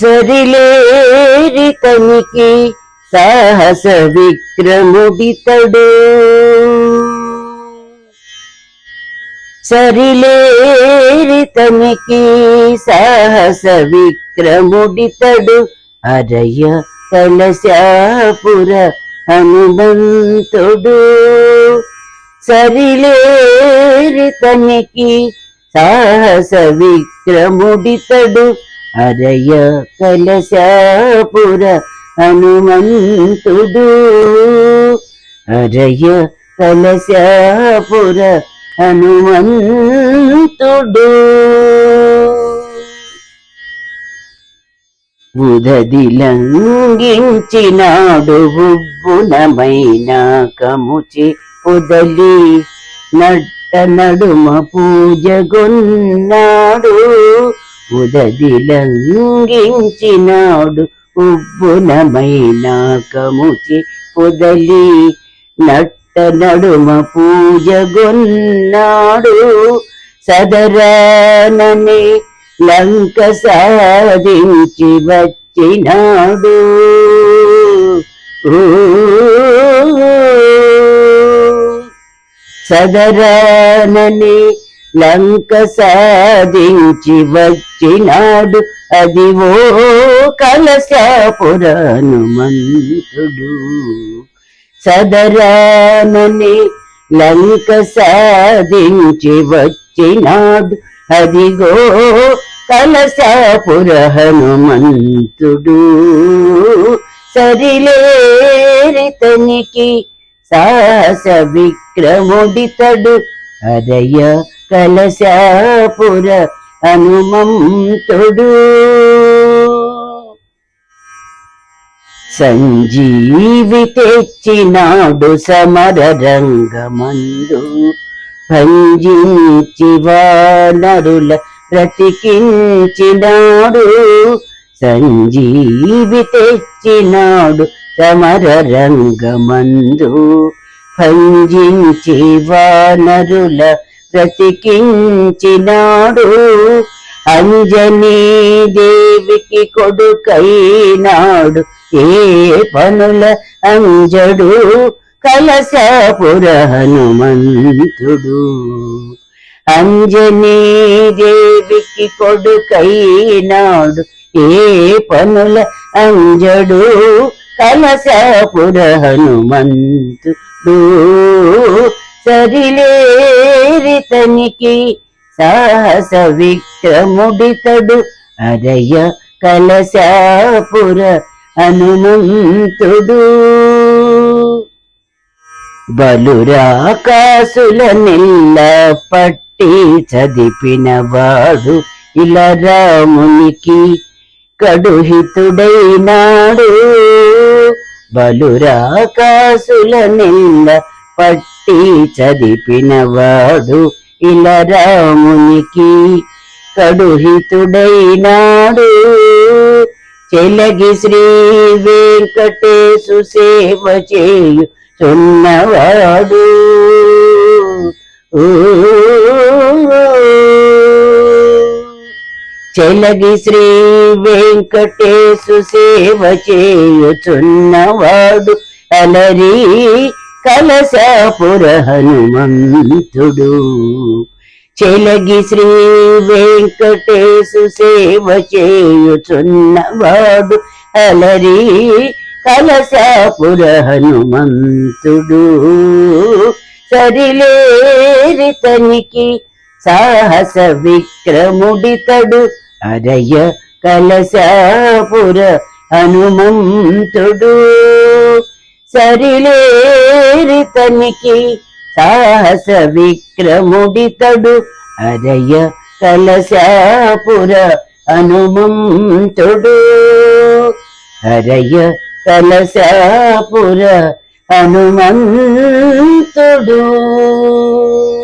సరిలేరి తనికి సాహస విక్రముడితడు సరిలేరి తనికి సాహస విక్రముడితడు అరయ కలశాపుర హనుమంతుడు. సరిలేరి తనికి సాహస విక్రముడితడు హరయ కలశాపుర హనుమంతుడు. హరయ కలశాపుర హనుమంతుడు. ఉదదిలంఘించినాడు ఉబ్బునమైన కముచి ఉదలి నట్ట నడుమ పూజగొన్నాడు ఉదదిలంఘించినాడు ఉబ్బునమైన కముచి పొదలి నట్ట నడుమ పూజగొన్నాడు సదరానని లంక సాధించి వచ్చినాడు. సదరానని లంక సాధించి వచ్చినాడు అదివో కలశాపుర హనుమంతుడు సదరానని లంక సాధించి వచ్చినాడు అదిగో కలశాపుర హనుమంతుడు సరిలేరితనికి సాహస విక్రముడితడు. అరయ కలశాపుర హనుమంతుడు సంజీవి తెచ్చినాడు సమర రంగమందు. భంజించి వానరుల బ్రతికించినాడు. సంజీవి తెచ్చినాడు సమర రంగమందు. భంజించి వానరుల బ్రతికించినాడు. అంజనీ దేవికి కొడుకైనాడు. ఏ పనుల అంజడు కలసపుర హనుమంతుడు అంజనీ దేవికి కొడుకైనాడు. ఏ పనుల అంజడు కలసపుర హనుమంతుడు సరిలేరితనికి సాహస విక్రముడితడు అరయ కలశాపుర హనుమంతుడు. బలురాకాసుల నిల్ల పట్టి చదిపినవాడు ఇలా రామునికి కడుహితుడైనాడు. బలురాకాసుల నింద పట్టి చదిపినవాడు ఇలా రామునికి కడుహితుడైనాడు చెలగి శ్రీ వెంకటేశు సేవ చేయు చున్నవాడు ఊ. చెలగి శ్రీ వెంకటేశు సేవ చేయుచున్నవాడు అలరి కలశాపుర హనుమంతుడు. చెలగి శ్రీ వెంకటేశు సేవ చేయుచున్నవాడు అలరి కలశాపుర హనుమంతుడు. సరిలేరి తనికి సాహస విక్రముడితడు. అరయ కలశాపుర హనుమంతుడు. సరిలేరి తనికి సాహస విక్రముడితడు. అరయ కలశాపుర హనుమంతుడు. అరయ కలశాపుర హనుమంతుడు.